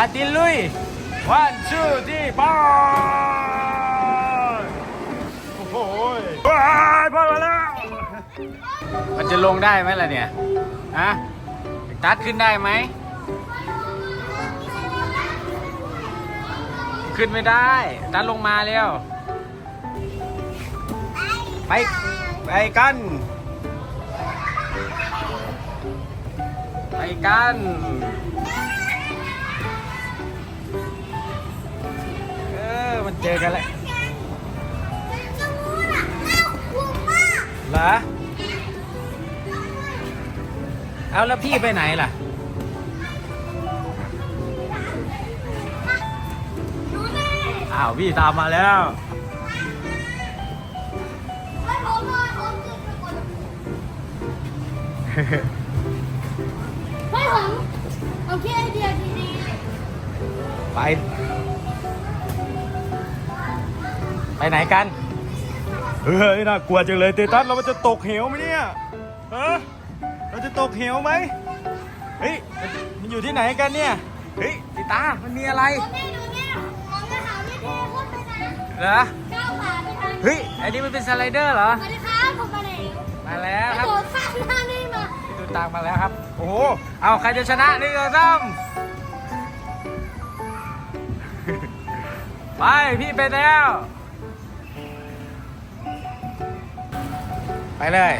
มาตินลุย one two three บอลโอ้โหบอลบอลมาแล้ว มันจะลงได้ไหมล่ะเนี่ย ฮะตัดขึ้นได้ไหม ขึ้นไม่ได้ ตัดลงมาเร็วไป ไปกัน ไปกัน เจอกันแล้วเหรอเอาแล้วพี่ไปไหนล่ะ อ้าวพี่ตามมาแล้วเฮ้ยผมผมคิดไอเดียดีไป ไปไหนกัน เฮ้ยน่ากลัวจังเลยเตตัสเราจะตกเหวไหมเนี่ยฮะเราจะตกเหวไหมเฮ้ยมันอยู่ที่ไหนกันเนี่ยเฮ้ยติตามันมีอะไรๆผมนี่ดูเนี่ยผมจะถามพี่เทพูดไปนะเหรอก้าวขาไปทางเฮ้ยอันนี้มันเป็นสไลเดอร์เหรอสวัสดีครับผมมาแล้วมาแล้วกคระรับโดดข้ามหน้านี่มาดูตามมาแล้วครับ โอ้โหเอาใครจะชนะหนึ่งสองสามไปพี่ไปแล้ว ไปเลย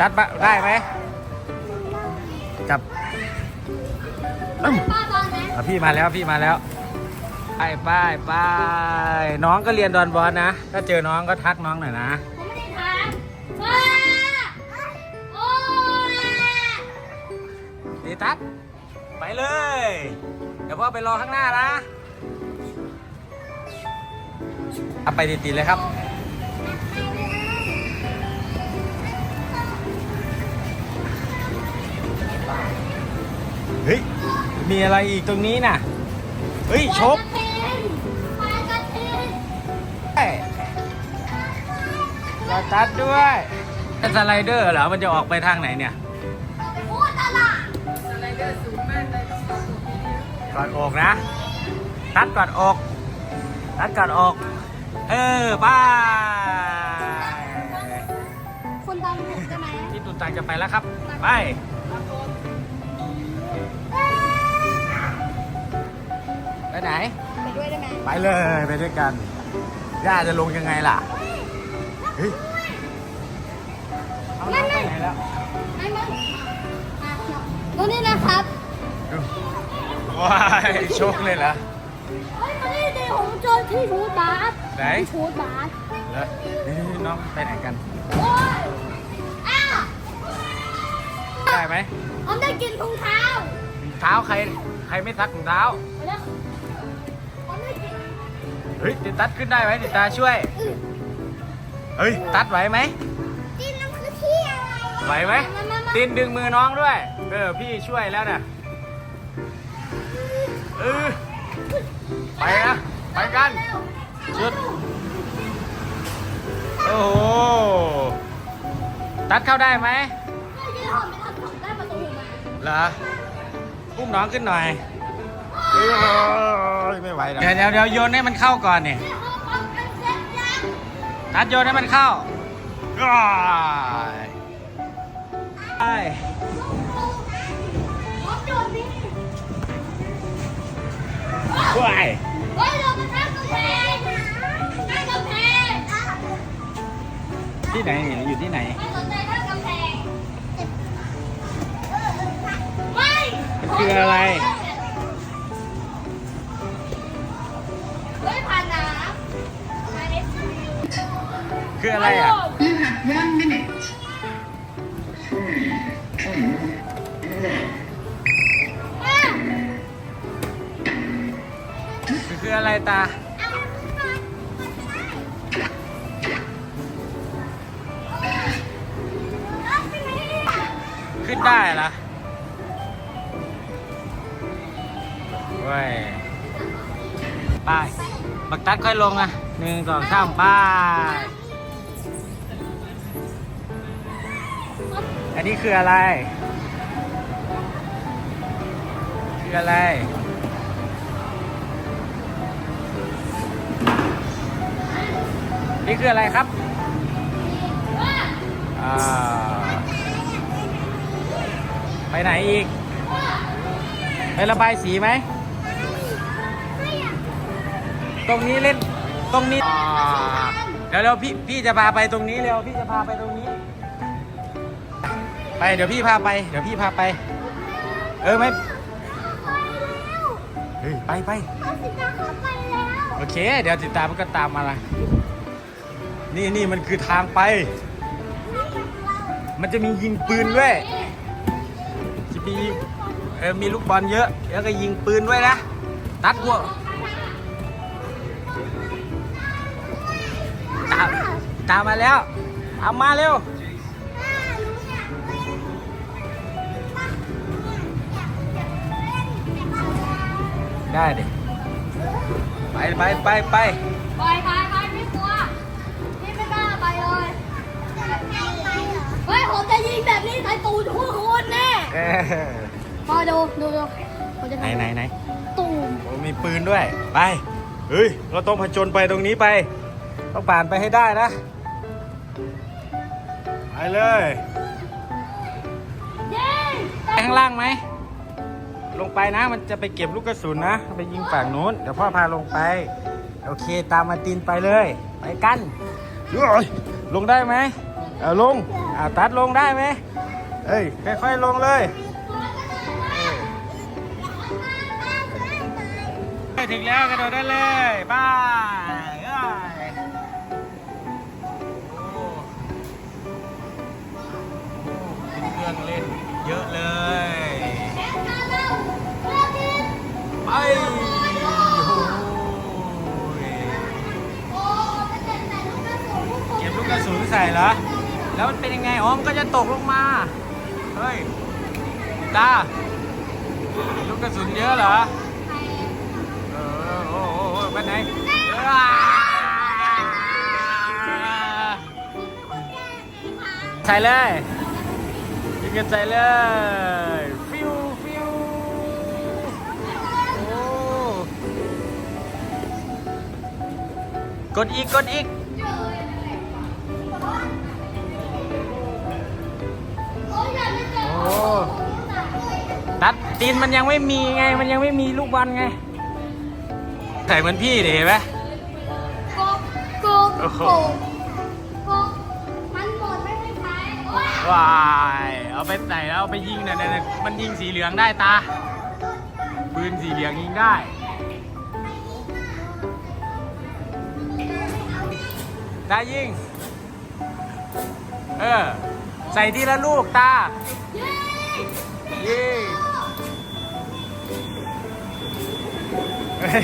ตัดบะได้ไหมจับอึ้มป้าบอลไหมอะพี่มาแล้วพี่มาแล้ว ไปไปไปน้องก็เรียนดอนบอลนะ ถ้าเจอน้องก็ทักน้องหน่อยนะ ผมไม่ได้ถามว้าโอ้ยดีตัด ไปเลย เดี๋ยวพ่อไปรอข้างหน้านะเอาไปติดๆเลยครับ เฮ้ย มีอะไรอีกตรงนี้น่ะ เฮ้ย ชกปลากระเทนด้วยรอตัดด้วยเป็นสไลเดอร์เหรอ มันจะออกไปทางไหนเนี่ยไปพูดตลาดกอดอกนะ ตัดกอดอก ตัดกอดอก เออไป้าคนตามผมใช่ไหมพี่ตุนตังจะไปแล้วครับ ไป ไปไหน ไปด้วยได้ไหมไปเลยไปด้วยกัน ย่าจะลงยังไงล่ะ เฮ้ยเอาน้องไปไหนแล้วไม่มึงตัวนี้นะครับว้ายโชคเลยเหรอเฮ้ยมานี่ดิผมเจอที่ชูดบาสไหนที่ชูดบาสเหรอนี่น้องไปไหนกันโอ้ยอ้าวได้ไหมผมได้กินถุงเท้าเท้าใครใครไม่ซักถุงเท้า เฮ้ยติดตัดขึ้นได้ไหมติดตาช่วยอื้อเฮ้ยตัดไหวไหมกินน้ำคือที่อะไรวะไหวไหมมามามาตินดึงมือน้องด้วย เออพี่ช่วยแล้วนะเออไปนะไปกันชุดโอ้โหตัดเข้าได้ไหมเมื่อกี้ผมไปทำผมได้ประตูมาเหรออุ้มน้องขึ้นหน่อย เอ้ยไม่ไหวแล้วเดี๋ยวเดี๋ยวเดี๋ยวโยนให้มันเข้าก่อนเนี่ยนัดโยนให้มันเข้าอ้ายไปโดนนี่ว้ายเฮ้ยเราไปตั้งกำแพงตั้งกำแพงที่ไหนเนี่ยอยู่ที่ไหนไม่สนใจตั้งกำแพงไม่ มันคืออะไร คืออะไรอะ You have one minute. คือคืออะไรตา ขึ้นได้เหรอเว้ยไป บักตัดค่อยลงอะหนึ่งสองสามไป้ อันนี้คืออะไร คืออะไร นี่คืออะไรครับอ่าไปไหนอีก ไประบายสีไหม ตรงนี้เล่น ตรงนี้อ่าเดี๋ยวเร็วพี่พี่จะพาไปตรงนี้เร็วพี่จะพาไปตรงนี้ ไปเดี๋ยวพี่พาไป เดี๋ยวพี่พาไป เออไม่เฮ้ยไปไปโอเค เดี๋ยวติดตามมันก็ตามมาละนี่นี่มันคือทางไป มันจะมียิงปืนด้วยจะมีเออมีลูกบอลเยอะ แล้วก็ยิงปืนด้วยนะ ตัดหัวตามตามมาแล้วตามมาเร็ว ได้ดิ ไปไปไปไปไปไปไปไม่กลัวนี่ไม่กล้าไปเลยเฮ้ยผมจะยิงแบบนี้ใส่ตูดทุกคนแน่เออมาดูดูดูผมจะไหนทำไหนไหนตูมโอ้มีปืนด้วย ไป เฮ้ย เราต้องผจญไปตรงนี้ไป ต้องผ่านไปให้ได้นะ ไปเลย ยิง ไปข้างล่างไหม ลงไปนะ มันจะไปเก็บลูกกระสุนนะ ไปยิงฝั่งนู้น เดี๋ยวพ่อพาลงไป โอเค ตามมาตีนไปเลย ไปกันเอ้ยลงได้ไหมเอาลงอ่าตัดลงได้ไหมเอ้ย ค่อยๆลงเลยเออถึงแล้วกระโดดได้เลยบายเอ้ยโอ้โอ้เป็นเครื่องเล่นเยอะเลย ไปโอ้โหโอ้จะเจ็บใส่ลูกกระสุนทุกคนเก็บลูกกระสุนใส่เหรอ แล้วมันเป็นยังไง อ๋อ มันก็จะตกลงมา เฮ้ย ตา ลูกกระสุนเยอะเหรอ เออ โอ้โหโอ้โหไปไหนอ้าใส่เลยยิงกันใส่เลย กดอีก กดอีกโอ้ยอย่าไปเจอโอ้ตัดตีนมันยังไม่มีไง มันยังไม่มีลูกบอลไงใส่เหมือนพี่ดิเห็นไหมกบกบโอ้โห กบกบมันหมดไม่ได้ใช้โอ้ยว้ายเอาไปใส่แล้วเอาไปยิงเนี่ยเนี่ยมันยิงสีเหลืองได้ตาปืนสีเหลืองยิงได้ ตายิงเออ ใส่ทีละลูกตาเย้ยิงเฮ้ย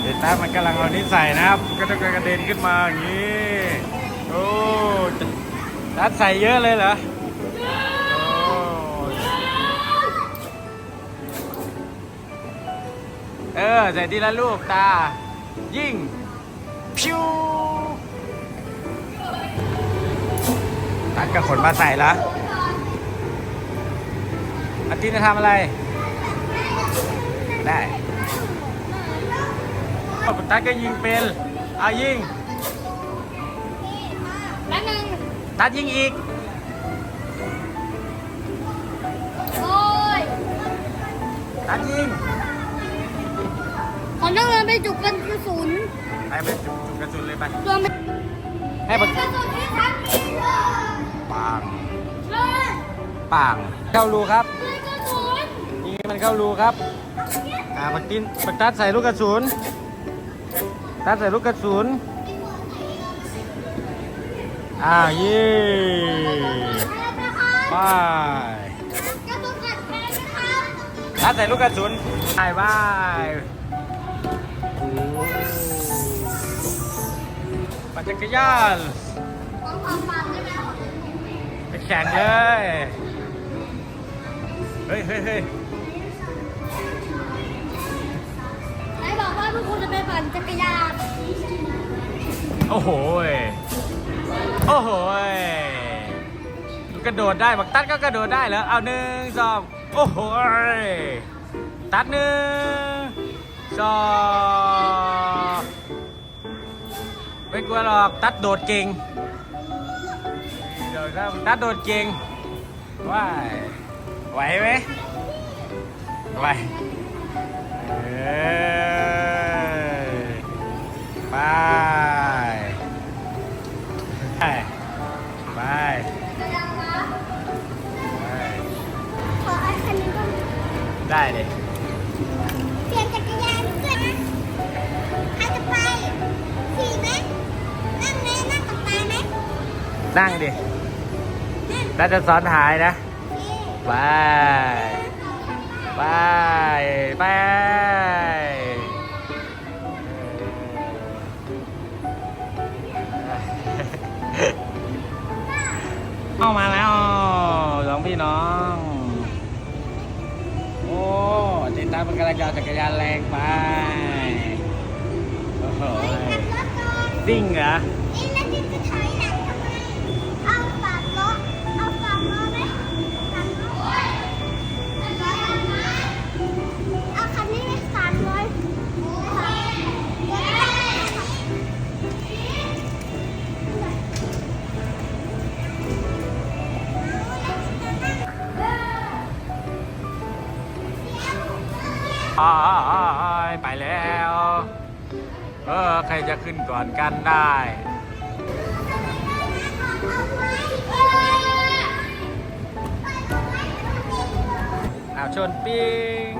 เดยวตามันกำลังเอานี้ใส่นะครับ ก็ต้องกระเด็นขึ้นมาอย่างนี้ โอ้ตัดใส่เยอะเลยเหรอโอ้เออใส่ทีละลูกตา ยิงพิวตัดกับขนมาใส่ละอาทิตย์จะทำอะไร ได้คุณตัดก็ยิงเป็นเอายิงแป๊บนึงตัดยิงอีก โอ้ยตัดยิง ผมต้องเดินไปจุกกันกระสุนไปไปจุดจุดกระสุนเลยไปเดินไปให้มันกระสุนที่ทักปางเลยปางเข้ารูครับเลยกระสุนยิงให้มันเข้ารูครับอ่าปักตินปักตัดใส่ลูกกระสุนตัดใส่ลูกกระสุนอ้าวยี่นะครับไปกระสุนกัดแขนนะครับตัดใส่ลูกกระสุนไปบายโอ้ ปั่นจักรยานไปแข่งเลย เฮ้ยเฮ้ยเฮ้ยไหนบอกว่าพวกคุณจะไปปั่นจักรยานโอ้โหยโอ้โหยมันกระโดดได้บักตัดก็กระโดดได้เหรอเอาหนึ่งสองโอ้โหยตัดหนึ่ง สองไม่กลัวหรอกตัดโดดเก่งเนั่งดินั่าจะซ้อนท้ายนะไปไปไปเอามาแล้วสองพี่น้อง โอ้ติดตามมันกำลังจะเอาจักรยานแรงไปโอ้โหขับรถก่อนซิ่งเหรอ อนกันได้ อ้าวชนปิ้ง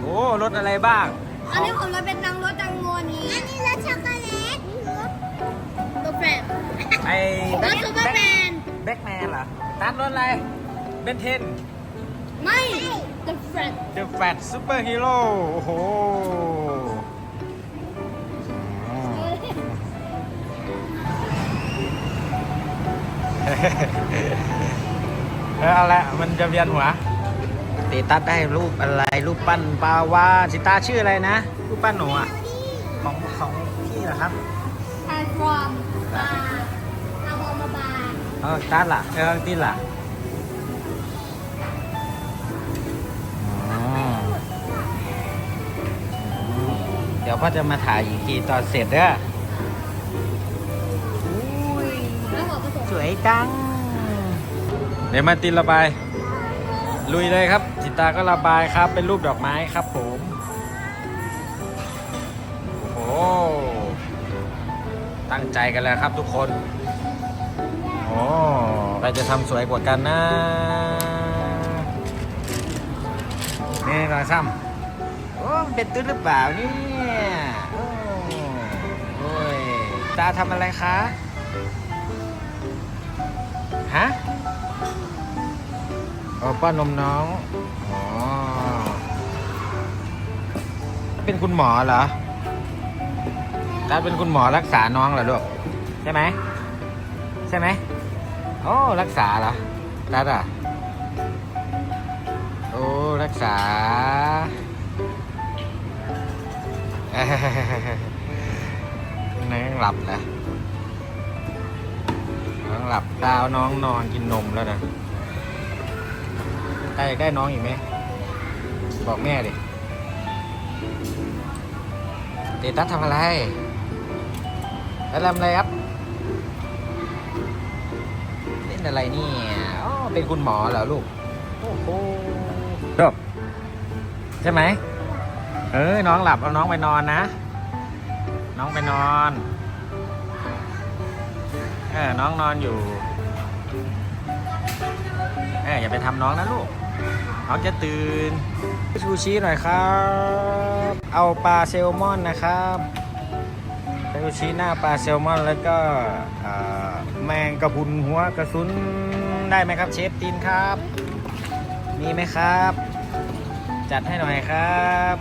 โอ้รถอะไรบ้าง อันนี้ผมรถเป็นนางรถตังโมนี้ อันนี้รถช็อกโกแลตรถแฟนไอ้รถซูเปอร์แมนแบ็กแมนเหรอตัดรถอะไร เบนเทน ไม่ The Friend The Fat Super Hero โอ้โห เออเอาละมันจะเวียนหัวตีตัดได้รูปอะไรรูปปั้นปลาวาสิตาชื่ออะไรนะ รูปปั้นหนูอะของของพี่เหรอครับ I from บาอาบอมาบาเออตัดล่ะเออติดล่ะอ๋อเดี๋ยวพ่อจะมาถ่ายอีกทีตอนเสร็จเด้ออุ้ วยจัง เดี๋ยวมาตินระบาย ลุยเลยครับ จิตาก็ระบายครับ เป็นรูปดอกไม้ครับผม โอ้โหตั้งใจกันแล้วครับทุกคน โอ้ใครจะทำสวยกว่ากันนะนี่หน่อยซ้ำโอ้เป็นตุ้นหรือเปล่าเนี่ย โอ้ยตาทำอะไรคะ โอ้ป้อนมน้อง อ๋อ เป็นคุณหมอเหรอตารเป็นคุณหมอรักษาน้องเหรอลูก ใช่ไหม ใช่ไหมโอ้รักษาเหรอตัดอะ โอ้ รักษาเน้องหลับแล้วน้องหลับดาวน้องนอนกินนมแล้วนะ ใครอยากได้น้องอีกไหม บอกแม่ดิเตตัสทำอะไรแล้วทำอะไรครับ เล่นอะไรเนี่ยอ๋อเป็นคุณหมอเหรอลูก โอ้โหจบใช่ไหม เออ น้องหลับเอาน้องไปนอนนะ น้องไปนอน เออ น้องนอนอยู่ เอออย่าไปทำน้องนะลูก น้องจะตื่นชูชีหน่อยครับ เอาปลาแซลมอนนะครับชูชีหน้าปลาแซลมอนแล้วก็แมงกระพุนหัวกระสุนได้ไหมครับ เชฟตีนครับ มีไหมครับ จัดให้หน่อยครับ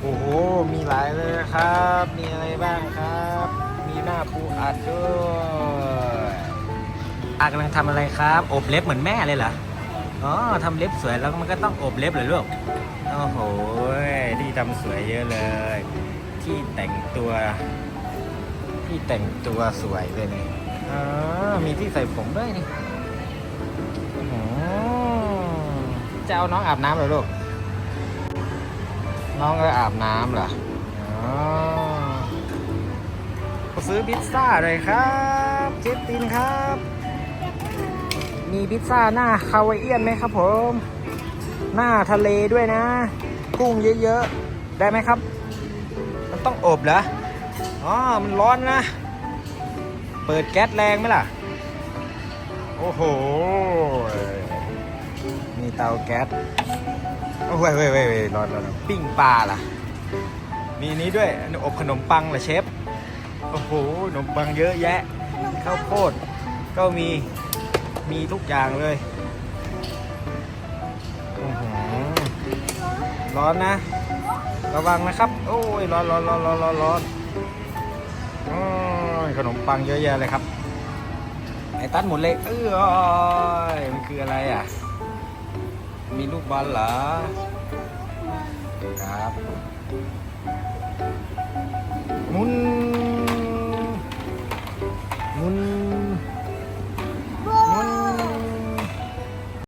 โอ้โห มีหลายเลยครับ มีอะไรบ้างครับ มีหน้าปูอัดด้วยอากำลังทำอะไรครับ อบเล็บเหมือนแม่เลยเหรอ อ๋อทำเล็บสวยแล้วมันก็ต้องอบเล็บเลยลูกโอ้โหที่ทำสวยเยอะเลย ที่แต่งตัว ที่แต่งตัวสวยเลยนี่อ้อ่ามีที่ใส่ผมด้วยนี่โอ้จะเอาน้องอาบน้ำเหรอลูก น้องก็อาบน้ำเหรออ๋อซื้อพิซซ่าเลยครับ เจตินครับ มีพิซซ่าหน้าคาวาเอียนไหมครับผม หน้าทะเลด้วยนะ กุ้งเยอะๆ ได้ไหมครับ มันต้องอบเหรอ อ๋อ มันร้อนนะ เปิดแก๊สแรงไหมล่ะ โอ้โห มีเตาแก๊ส โอ้ยเว้ยเว้ยเร้อนร้อนปิ้งปลาล่ะ มีนี้ด้วยอันอบขนมปังเหรอเชฟ โอ้โห ขนมปังเยอะแยะ ข้าวโพดก็มี มีทุกอย่างเลยร้อนนะ ระวังนะครับ โอ้ยร้อนร้อนร้อนร้อนร้อนร้อนอขนมปังเยอะแยะเลยครับไอ้ตันหมดเลยเอ้ยมันคืออะไรอะ มีลูกบอลเหรอ ครับมุนมุน